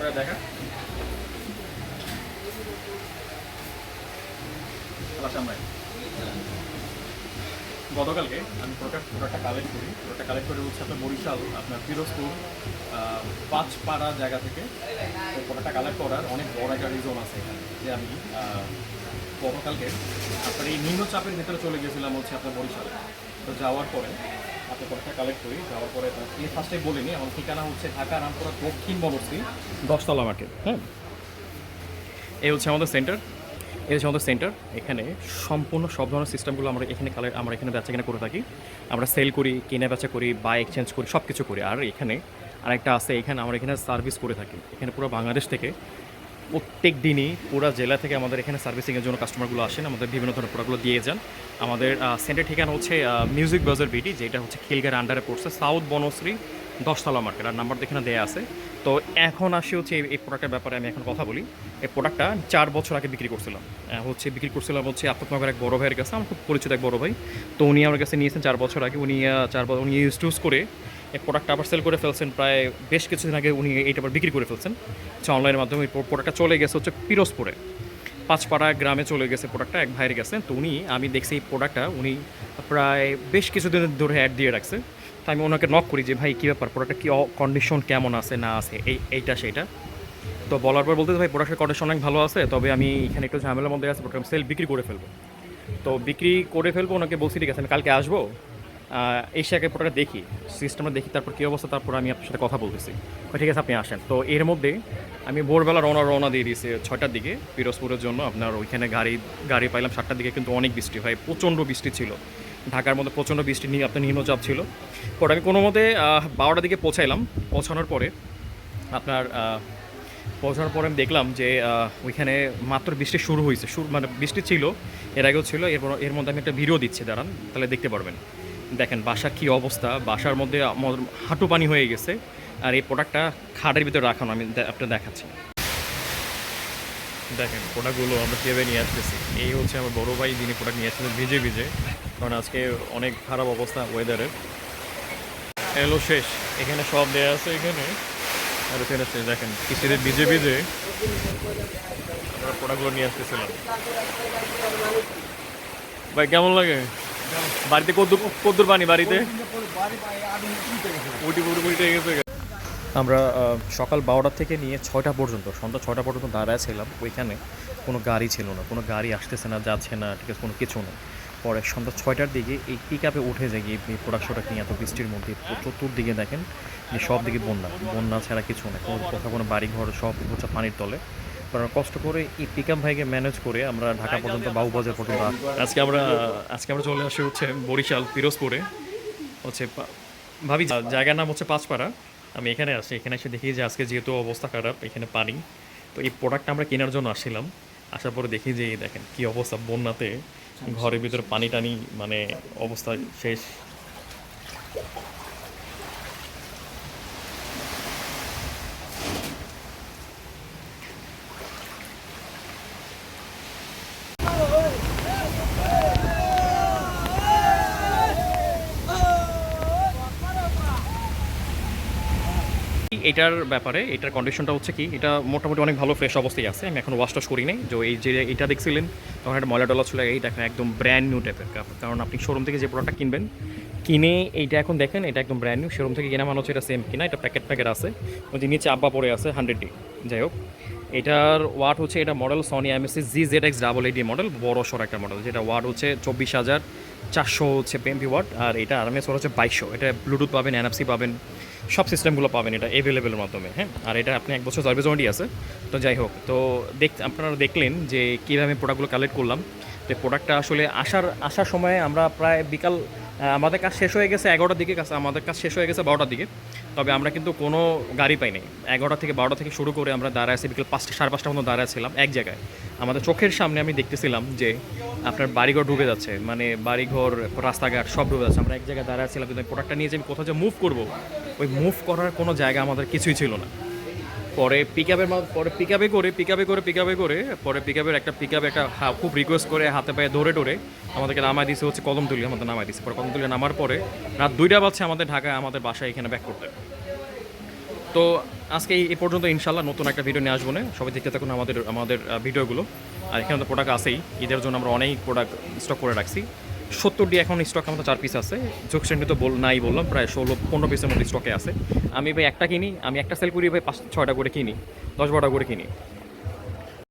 Product দেখা আবার গতকালকে আমি প্রোডাক্ট প্রোডাক্টটা কালেক্ট করি। প্রোডাক্টটা কালেক্ট করে হচ্ছে আপনার বরিশাল, আপনার ফিরোজপুর পাঁচপাড়া জায়গা থেকে প্রোডাক্টটা কালেক্ট করার অনেক বড় একটা রিজন আছে এখানে, যে আমি গতকালকে আপনার এই নিম্নচাপের ভেতরে চলে গেছিলাম হচ্ছে আপনার বরিশালে। তো যাওয়ার পরে আপনার প্রোডাক্টটা কালেক্ট করি, যাওয়ার পরে এই ফার্স্টে বলিনি, আমার ঠিকানা হচ্ছে ঢাকা, রামপুরা, দক্ষিণ বনশ্রী, দশতলা মার্কেট হ্যাঁ? এই হচ্ছে আমাদের সেন্টার এই হচ্ছে আমাদের সেন্টার এখানে সম্পূর্ণ সব ধরনের সিস্টেমগুলো আমরা এখানে কালে আমরা এখানে বেচা কেনা করে থাকি। আমরা সেল করি, কেনা বেচা করি বাই এক্সচেঞ্জ করি সব কিছু করি। আর এখানে আরেকটা আছে, এখানে আমরা এখানে সার্ভিস করে থাকি। এখানে পুরো বাংলাদেশ থেকে প্রত্যেক দিনই পুরো জেলা থেকে আমাদের এখানে সার্ভিসিংয়ের জন্য কাস্টমারগুলো আসেন, আমাদের বিভিন্ন ধরনের প্রোডাক্টগুলো দিয়ে যান। আমাদের সেন্টার ঠিকানা হচ্ছে মিউজিক বাজার বিটি যেটা হচ্ছে খিলগার আন্ডারে পড়ছে সাউথ বনশ্রী দশতলা মার্কেট আর নাম্বার এখানে দেওয়া আছে। তো এখন আসি হচ্ছে এই- প্রোডাক্টের ব্যাপারে আমি এখন কথা বলি। এই প্রোডাক্টটা চার বছর আগে বিক্রি করছিলাম। হচ্ছে বিক্রি করছিলাম হচ্ছে আপনার এক বড় ভাইয়ের কাছে, আমার খুব পরিচিত এক বড় ভাই। তো উনি আমার কাছে নিয়েছেন চার বছর আগে। উনি চার বছর, উনি ইউজ টুজ করে এই প্রোডাক্টটা আবার সেল করে ফেলছেন প্রায় বেশ কিছুদিন আগে উনি এইটা আবার বিক্রি করে ফেলছেন। হচ্ছে অনলাইনের মাধ্যমে প্রোডাক্টটা চলে গেছে হচ্ছে পিরোজপুরে। পাঁচপাড়া গ্রামে চলে গেছে প্রোডাক্টটা এক ভাইয়ের কাছে। তো উনি, আমি দেখছি এই প্রোডাক্টটা উনি প্রায় বেশ কিছুদিন ধরে অ্যাড দিয়ে রাখছে। তো আমি ওনাকে নক করি যে, ভাই, কী ব্যাপার? প্রোডাক্টটা কী কন্ডিশন কেমন আছে, না আছে? এই, এইটা, সেইটা? তো বলার পর বলতে ভাই প্রোডাক্টের কন্ডিশন অনেক ভালো আছে, তবে আমি এখানে একটু ঝামেলার মধ্যে আছে প্রোডাক্ট সেল বিক্রি করে ফেলব। তো বিক্রি করে ফেলব, ওনাকে বলছি, ঠিক আছে, আমি কালকে আসব। এসে আগে দেখি, সিস্টেমটা দেখি, তারপর কী অবস্থা, তারপর আমি আপনার সাথে কথা বলতেছি। ঠিক আছে, আপনি আসেন। তো এর মধ্যে আমি ভোরবেলা রওনা রওনা দিয়ে দিয়েছি ছয়টার দিকে পিরোজপুরের জন্য। আপনার ওইখানে গাড়ি গাড়ি পাইলাম সাতটার দিকে, কিন্তু অনেক বৃষ্টি হয়, প্রচণ্ড বৃষ্টি ছিল। ঢাকার মধ্যে প্রচণ্ড বৃষ্টি নিয়ে আপনার নিম্নচাপ ছিল। পরে আমি কোনো মতে বারোটার দিকে পৌঁছাইলাম। পৌঁছানোর পরে আপনার পৌঁছানোর পরে আমি দেখলাম যে ওইখানে মাত্র বৃষ্টি শুরু হয়েছে শুরু মানে বৃষ্টি ছিল, এর আগেও ছিল, এরপর এর মধ্যে আমি একটা ভিডিও দিচ্ছি, দাঁড়ান, তাহলে দেখতে পারবেন। দেখেন বাসার কী অবস্থা? বাসার মধ্যে হাঁটু পানি হয়ে গেছে। আর এই প্রোডাক্টটা খাটের ভিতরে রাখানো, আমি আপনার দেখাচ্ছি। দেখেন, প্রোডাক্টগুলো আমরা কীভাবে নিয়ে আসতেছি। এই হচ্ছে আমার বড় ভাই, যিনি প্রোডাক্ট নিয়ে আসতেছে ভিজে ভিজে। কারণ আজকে অনেক খারাপ অবস্থা ওয়েদারের এলো শেষ। এখানে সব দেওয়া আছে এখানে। আর এখানে শেষ দেখেন কিস্তিতে ভিজে ভিজে আমরা প্রোডাক্টগুলো নিয়ে আসতেছিলাম। ভাই, কেমন লাগে? বাড়িতে কদ্দুর পানি বাড়িতে? আমরা সকাল বারোটা থেকে নিয়ে ছয়টা পর্যন্ত, সন্ধ্যা ছয়টা পর্যন্ত দাঁড়ায় ছিলাম। ওইখানে কোনো গাড়ি ছিল না, কোনো গাড়ি আসতেছে না, যাচ্ছে না, ঠিক আছে, কোনো কিছু না পরে সন্ধ্যা ছয়টার দিকে এই পিক আপে উঠে যায় গিয়ে এই প্রোডাক্ট নিয়ে এত বৃষ্টির মধ্যে চতুর্দিকে দেখেন যে সব দিকে বন্যা। বন্যা ছাড়া কিছু নেই, কোনো কোথাও কোনো বাড়ি ঘর সব হচ্ছে পানির তলে। কারণ কষ্ট করে এই পিকাম ভাইকে ম্যানেজ করে আমরা ঢাকা পর্যন্ত বাবুবাজার পর্যন্ত আজকে আমরা আজকে আমরা চলে আসি হচ্ছে বরিশাল, পিরোজপুরে। হচ্ছে ভাবি জায়গার নাম হচ্ছে পাঁচপাড়া। আমি এখানে আসি এখানে এসে দেখি যে আজকে যেহেতু অবস্থা খারাপ, এখানে পানি। তো এই প্রোডাক্টটা আমরা কেনার জন্য আসছিলাম। আসার পরে দেখি যে দেখেন কি অবস্থা বন্যাতে। ঘরের ভিতরে পানি টানি মানে অবস্থা শেষ। এটার ব্যাপারে, এটার কন্ডিশনটা হচ্ছে কি, এটা মোটামুটি অনেক ভালো ফ্রেশ অবস্থায় আছে, আমি এখন ওয়াশ টাশ করি নাই। যে এই যে এটা দেখছিলেন, তখন একটা ময়লা টলা ছিল, এই দেখেন একদম ব্র্যান্ড নিউ টাইপের কারণ আপনি শোরুম থেকে যে প্রোডাক্টটা কিনবেন, কিনে এইটা এখন দেখেন, এটা একদম ব্র্যান্ড নিউ শোরুম থেকে কেনা মানে হচ্ছে এটা সেম কিনা, এটা প্যাকেট প্যাকেট আছে। যে নিচে আব্বা পড়ে আছে হান্ড্রেড ডি যাই হোক। এটার ওয়াট হচ্ছে এটা model Sony MSC G Z X double HD model বড় সর একটা মডেল যেটা ওয়াট হচ্ছে চব্বিশ হাজার চারশো হচ্ছে পেমপি ওয়াট আর এটা আরামে ওয়াট হচ্ছে বাইশশো। এটা ব্লুটুথ পাবেন এনএফসি পাবেন, সব সিস্টেমগুলো পাবেন এটা অ্যাভেলেবেলের মাধ্যমে হ্যাঁ? আর এটা আপনি এক বছর সার্ভিস ওয়ারেন্টি আছে, তো যাই হোক, তো দেখ, আপনারা দেখলেন যে কীভাবে আমি প্রোডাক্টগুলো কালেক্ট করলাম। তো প্রোডাক্টটা আসলে আসার আসার সময় আমরা প্রায় বিকাল আমাদের কাজ শেষ হয়ে গেছে এগারোটার দিকে, কাজ, আমাদের কাজ শেষ হয়ে গেছে বারোটার দিকে। তবে আমরা কিন্তু কোনো গাড়ি পাইনি এগারোটা থেকে বারোটা থেকে শুরু করে আমরা দাঁড়ায় আছি বিকেল পাঁচটা, সাড়ে পাঁচটা মতো দাঁড়ায় ছিলাম এক জায়গায়। আমাদের চোখের সামনে আমি দেখতেছিলাম যে আপনার বাড়িঘর ডুবে যাচ্ছে মানে বাড়িঘর, রাস্তাঘাট সব ডুবে যাচ্ছে। আমরা এক জায়গায় দাঁড়ায় ছিলাম, কিন্তু প্রোডাক্টটা নিয়ে যে আমি কোথাও যে মুভ করব, ওই মুভ করার কোনো জায়গা আমাদের কিছুই ছিল না। পরে পিক আপের পরে পিক আপে করে পিক আপে করে পিক আপে করে, পরে পিক আপের একটা পিক আপে একটা খুব রিকোয়েস্ট করে হাতে পায়ে ধরে ধরে আমাদেরকে নামায় দিয়েছে হচ্ছে কদমতলি, আমাদের নামায় দিয়েছে পরে কদমতলি নামার পরে রাত দুইটা বাজছে আমাদের ঢাকায়, আমাদের বাসায় এখানে ব্যাক করতে। তো আজকে এই- এই পর্যন্ত ইনশাল্লাহ নতুন একটা ভিডিও নিয়ে আসব না। সবাই দেখতে থাকুন আমাদের আমাদের ভিডিওগুলো আর এখানে তো প্রোডাক্ট আছেই। ঈদের জন্য আমরা অনেক প্রোডাক্ট স্টক করে রাখছি। সত্তরটি এখন স্টক আমাদের চার পিস আছে। যোগ শ্রেণি তো বল নাই বললাম, প্রায় ষোলো, পনেরো পিসের মধ্যে স্টকে আছে। আমি ভাই একটা কিনি, আমি একটা সেল করি ভাই পাঁচ ছয়টা করে কিনি, দশ বারোটা করে কিনি।